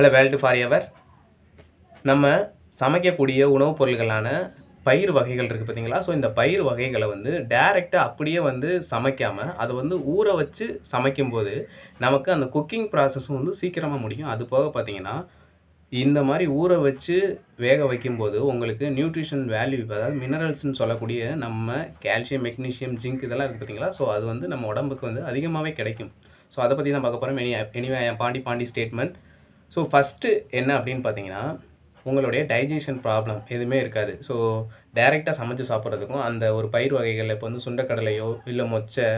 Hello world for ever நம்ம சமைக்கக்கூடிய உணவுப் பொருள்களான பயிர் வகைகள் இருக்குது பார்த்தீங்களா? ஸோ இந்த பயிர் வகைகளை வந்து டைரெக்டாக அப்படியே வந்து சமைக்காமல் அதை வந்து ஊற வச்சு சமைக்கும்போது நமக்கு அந்த குக்கிங் ப்ராசஸும் வந்து சீக்கிரமாக முடியும். அது போக பார்த்தீங்கன்னா இந்த மாதிரி ஊற வச்சு வேக வைக்கும்போது உங்களுக்கு நியூட்ரிஷன் வேல்யூ அதாவது மினரல்ஸ்னு சொல்லக்கூடிய நம்ம கால்சியம் மெக்னீஷியம் ஜிங்க் இதெல்லாம் இருக்குது பார்த்தீங்களா? ஸோ அது வந்து நம்ம உடம்புக்கு வந்து அதிகமாகவே கிடைக்கும். ஸோ அதை பற்றி தான் பார்க்க போகிறோம் any anyway Pandi Pandi statement so first என்ன அப்படின்னு பார்த்தீங்கன்னா உங்களுடைய டைஜஷன் ப்ராப்ளம் எதுவுமே இருக்காது. ஸோ டைரெக்டாக சமைச்சு சாப்பிட்றதுக்கும் அந்த ஒரு பயிர் வகைகள் இப்போ வந்து சுண்டக்கடலையோ இல்லை மொச்சை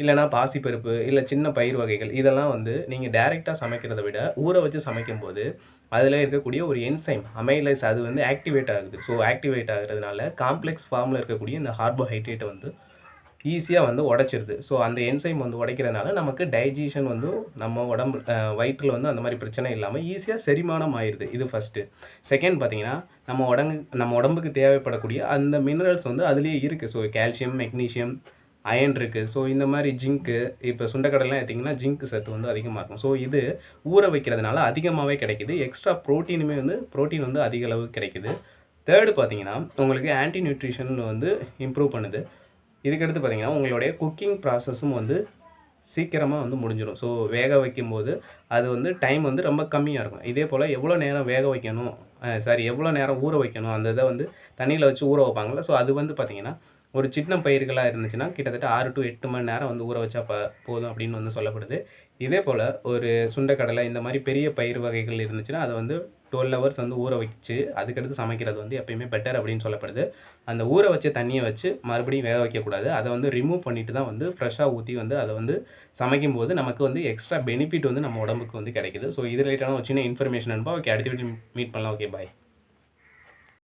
இல்லைனா பாசிப்பருப்பு இல்லை சின்ன பயிர் வகைகள் இதெல்லாம் வந்து நீங்கள் டைரெக்டாக சமைக்கிறத விட ஊற வச்சு சமைக்கும்போது அதில் இருக்கக்கூடிய ஒரு என்சைம் அமைலைஸ் அது வந்து ஆக்டிவேட் ஆகுது. ஸோ ஆக்டிவேட் ஆகுறதுனால காம்ப்ளெக்ஸ் ஃபார்மில் இருக்கக்கூடிய இந்த கார்போஹைட்ரேட்டை வந்து ஈஸியாக வந்து உடைச்சிருது. ஸோ அந்த என்சைம் வந்து உடைக்கிறதுனால நமக்கு டைஜஷன் வந்து நம்ம உடம்பு வயிற்றில் வந்து அந்த மாதிரி பிரச்சனை இல்லாமல் ஈஸியாக செரிமானம் ஆயிடுது இது ஃபஸ்ட்டு செகண்ட் பார்த்தீங்கன்னா நம்ம உடம்பு நம்ம உடம்புக்கு தேவைப்படக்கூடிய அந்த மினரல்ஸ் வந்து அதுலேயே இருக்குது ஸோ கால்சியம் மெக்னீஷியம் அயன் இருக்குது ஸோ இந்த மாதிரி ஜிங்க்கு இப்போ சுண்டக்கடலாம் எடுத்திங்கன்னா ஜிங்க் சத்து வந்து அதிகமாக இருக்கும். ஸோ இது ஊற வைக்கிறதுனால அதிகமாகவே கிடைக்குது. எக்ஸ்ட்ரா ப்ரோட்டீனுமே வந்து ப்ரோட்டீன் வந்து அதிக அளவு கிடைக்குது. தேர்டு பார்த்தீங்கன்னா உங்களுக்கு ஆன்டி நியூட்ரிஷன் வந்து இம்ப்ரூவ் பண்ணுது. இதுக்கடுத்து பார்த்தீங்கன்னா உங்களுடைய குக்கிங் ப்ராசஸும் வந்து சீக்கிரமாக வந்து முடிஞ்சிடும் ஸோ வேக வைக்கும்போது அது வந்து டைம் வந்து ரொம்ப கம்மியாக இருக்கும். இதே போல் எவ்வளோ நேரம் வேக வைக்கணும் சாரி எவ்வளோ நேரம் ஊற வைக்கணும் அந்த இதை வந்து தண்ணியில் வச்சு ஊற வைப்பாங்களே ஸோ அது வந்து பார்த்திங்கன்னா ஒரு சின்ன பயிர்களாக இருந்துச்சுன்னா கிட்டத்தட்ட ஆறு டு எட்டு மணி நேரம் வந்து ஊற வச்சா ப போதும் அப்படின்னு வந்து சொல்லப்படுது. இதே போல் ஒரு சுண்டைக்கடலை இந்த மாதிரி பெரிய பயிர் வகைகள் இருந்துச்சுன்னா அதை வந்து டுவெல் ஹவர்ஸ் வந்து ஊற வச்சு அதுக்கடுத்து சமைக்கிறது வந்து எப்பயுமே பெட்டர் அப்படின்னு சொல்லப்படுது. அந்த ஊற வச்ச தண்ணியை வச்சு மறுபடியும் வேக வைக்கக்கூடாது. அதை வந்து ரிமூவ் பண்ணிட்டு தான் வந்து ஃப்ரெஷ்ஷாக ஊற்றி வந்து அதை வந்து சமைக்கும் போது நமக்கு வந்து எக்ஸ்ட்ரா பெனிஃபிட் வந்து நம்ம உடம்புக்கு வந்து கிடைக்குது. ஸோ இது ரிலேட்டான ஒரு சின்ன இன்ஃபர்மேஷன் அனுப்பா ஓகே அடுத்த வீட்டில் மீட் பண்ணலாம். Okay bye